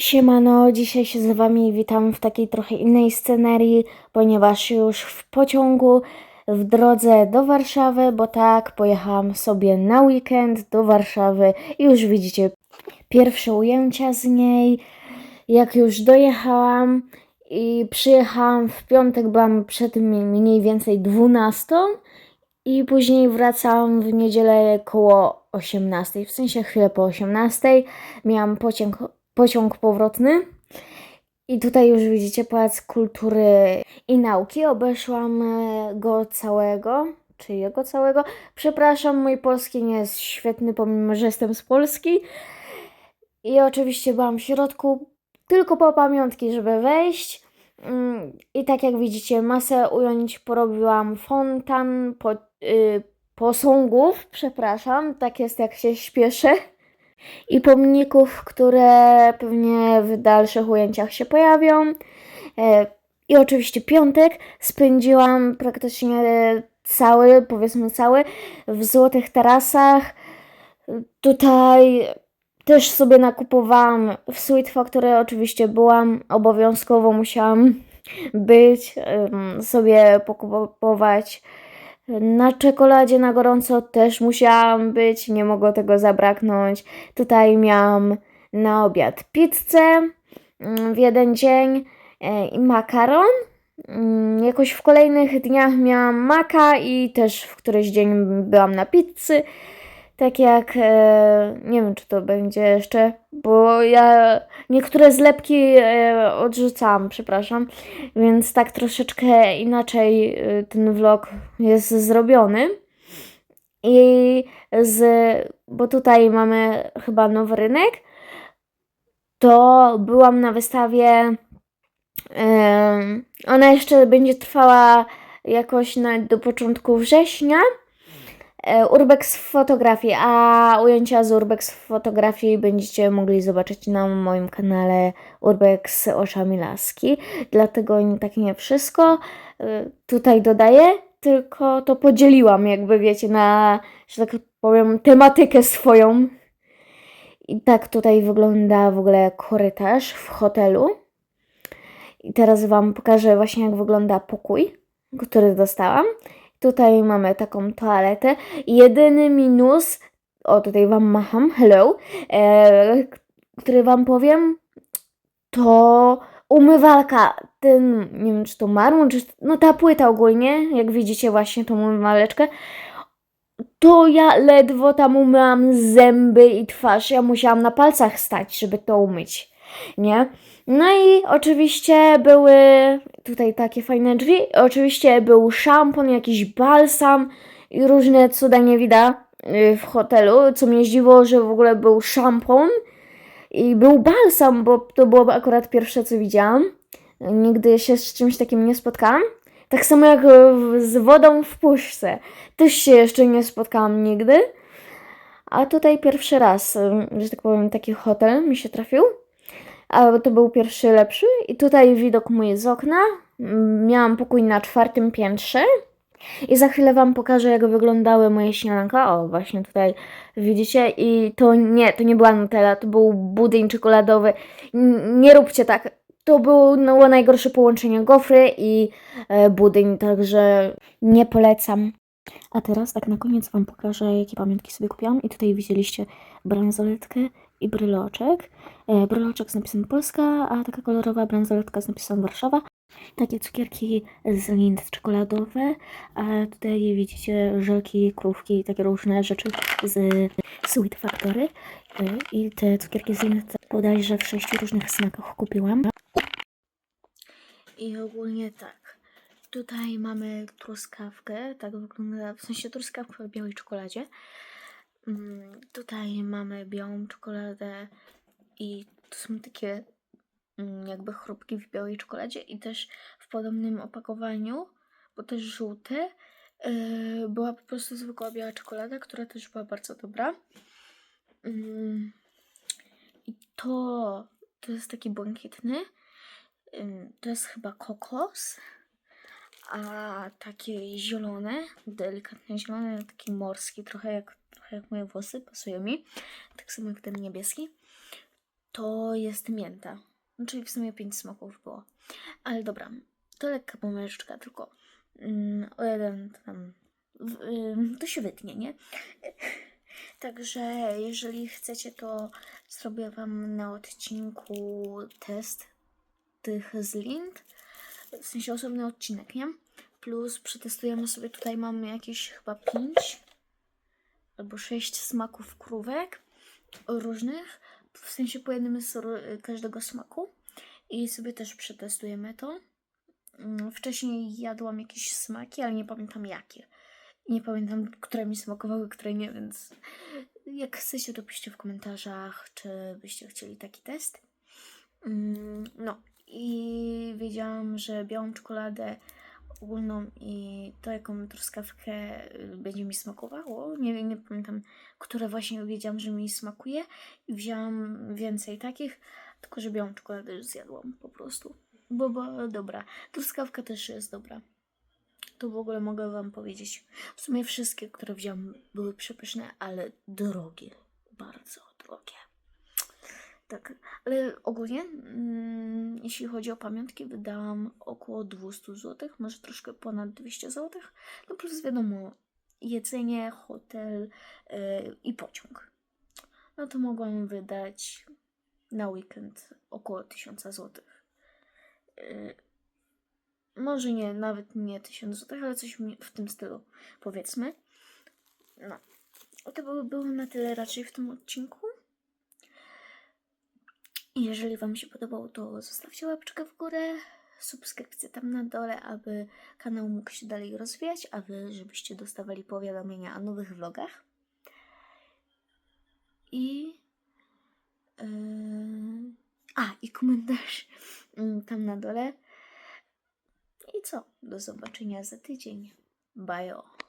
Siemano, dzisiaj się z Wami witam w takiej trochę innej scenerii, ponieważ już w pociągu w drodze do Warszawy, bo tak, pojechałam sobie na weekend do Warszawy i już widzicie pierwsze ujęcia z niej. Jak już dojechałam i przyjechałam w piątek, byłam przed mi- mniej więcej 12 i później wracałam w niedzielę koło 18, w sensie chwilę po 18. Miałam pociąg, pociąg powrotny. I tutaj już widzicie Pałac Kultury i Nauki. Obeszłam e, go całego, czy jego całego. Przepraszam, mój polski nie jest świetny, pomimo że jestem z Polski. I oczywiście byłam w środku tylko po pamiątki, żeby wejść. Mm, I tak jak widzicie, masę ujęć porobiłam fontan, po, y, posągów, przepraszam, tak jest jak się śpieszę. I pomników, które pewnie w dalszych ujęciach się pojawią. E, I oczywiście piątek spędziłam praktycznie cały, powiedzmy cały, w Złotych Tarasach. Tutaj też sobie nakupowałam w Sweet Factory, oczywiście byłam, obowiązkowo musiałam być, sobie pokupować. Na czekoladzie na gorąco też musiałam być, nie mogło tego zabraknąć. Tutaj miałam na obiad pizzę mm, w jeden dzień e, i makaron. Mm, Jakoś w kolejnych dniach miałam maka i też w któryś dzień byłam na pizzy. Tak jak, e, nie wiem czy to będzie jeszcze, bo ja niektóre zlepki e, odrzucałam, przepraszam, więc tak troszeczkę inaczej e, ten vlog jest zrobiony. I z, bo tutaj mamy chyba nowy rynek, to byłam na wystawie. em, ona jeszcze będzie trwała jakoś na, do początku września. E, Urbex fotografii, a ujęcia z Urbex fotografii będziecie mogli zobaczyć na moim kanale Urbex oczami laski. Dlatego tak nie wszystko e, tutaj dodaję, tylko to podzieliłam, jakby wiecie, na, że tak powiem, tematykę swoją. I tak tutaj wygląda w ogóle korytarz w hotelu. I teraz Wam pokażę właśnie, jak wygląda pokój, który dostałam. Tutaj mamy taką toaletę. Jedyny minus, o tutaj Wam macham, hello, e, który Wam powiem, to umywalka, ten, nie wiem czy to marmur, czy no ta płyta ogólnie, jak widzicie właśnie tą umywaleczkę, to ja ledwo tam umyłam zęby i twarz. Ja musiałam na palcach stać, żeby to umyć, nie? No i oczywiście były tutaj takie fajne drzwi. Oczywiście był szampon, jakiś balsam i różne cuda nie widać y, w hotelu. Co mnie zdziwiło, że w ogóle był szampon i był balsam, bo to było akurat pierwsze, co widziałam. Nigdy się z czymś takim nie spotkałam. Tak samo jak z wodą w puszce. Też się jeszcze nie spotkałam nigdy. A tutaj pierwszy raz, ym, że tak powiem, taki hotel mi się trafił. A to był pierwszy lepszy. I tutaj widok mój z okna. Mm, Miałam pokój na czwartym piętrze. I za chwilę Wam pokażę, jak wyglądały moje śniadanka. O, właśnie tutaj widzicie. I to nie, to nie była Nutella, to był budyń czekoladowy. Nie róbcie tak. To było no, najgorsze połączenie gofry i e, budyń, także nie polecam. A teraz tak na koniec Wam pokażę, jakie pamiątki sobie kupiłam. I tutaj widzieliście bransoletkę i bryloczek. E, bryloczek z napisem Polska, a taka kolorowa bransoletka z napisem Warszawa. Takie cukierki z lind czekoladowe, a tutaj widzicie żelki, krówki i takie różne rzeczy z Sweet Factory. E, I te cukierki z lind bodajże w sześciu różnych smakach kupiłam. I ogólnie tak. Tutaj mamy truskawkę, tak wygląda, w sensie truskawkę w białej czekoladzie. Mm, Tutaj mamy białą czekoladę i to są takie mm, jakby chrupki w białej czekoladzie i też w podobnym opakowaniu, bo też żółte, yy, była po prostu zwykła biała czekolada, która też była bardzo dobra. Mm, I to, to jest taki błękitny. To jest chyba kokos. A takie zielone, delikatnie zielone, taki morski, trochę jak, trochę jak moje włosy, pasuje mi. Tak samo jak ten niebieski. to jest mięta. No, Czyli w sumie pięć smaków było. Ale dobra, to lekka pomyłeczka, tylko mm, o jeden tam to się wytnie, nie? Także jeżeli chcecie, to zrobię Wam na odcinku test tych z Lind. W sensie osobny odcinek, nie? Plus przetestujemy sobie, tutaj mamy jakieś chyba 5 albo 6 smaków krówek różnych. W sensie po z każdego smaku. I sobie też przetestujemy to. Mm, Wcześniej jadłam jakieś smaki, ale nie pamiętam jakie. Nie pamiętam, które mi smakowały, które nie, więc jak chcecie, to piszcie w komentarzach, czy byście chcieli taki test. Mm, No i wiedziałam, że białą czekoladę ogólną i to, jaką truskawkę y, będzie mi smakowało. Nie wiem, nie pamiętam, które właśnie wiedziałam, że mi smakuje. I wzięłam więcej takich, tylko że białą czekoladę już zjadłam po prostu. Bo była dobra. Truskawka też jest dobra. To w ogóle mogę Wam powiedzieć. W sumie wszystkie, które wziąłem, były przepyszne, ale drogie. Bardzo drogie. Tak, ale ogólnie, mm, jeśli chodzi o pamiątki, wydałam około 200 zł, może troszkę ponad 200 zł. No plus wiadomo, jedzenie, hotel yy, i pociąg. No to mogłam wydać na weekend około 1000 zł. Yy, może nie, nawet nie 1000 zł, ale coś w tym stylu, powiedzmy. No. To by było na tyle raczej w tym odcinku. Jeżeli Wam się podobało, to zostawcie łapeczkę w górę, subskrypcję tam na dole, aby kanał mógł się dalej rozwijać, a Wy, żebyście dostawali powiadomienia o nowych vlogach. I... Yy... A, i komentarz mm, tam na dole. I co? Do zobaczenia za tydzień. Bajo.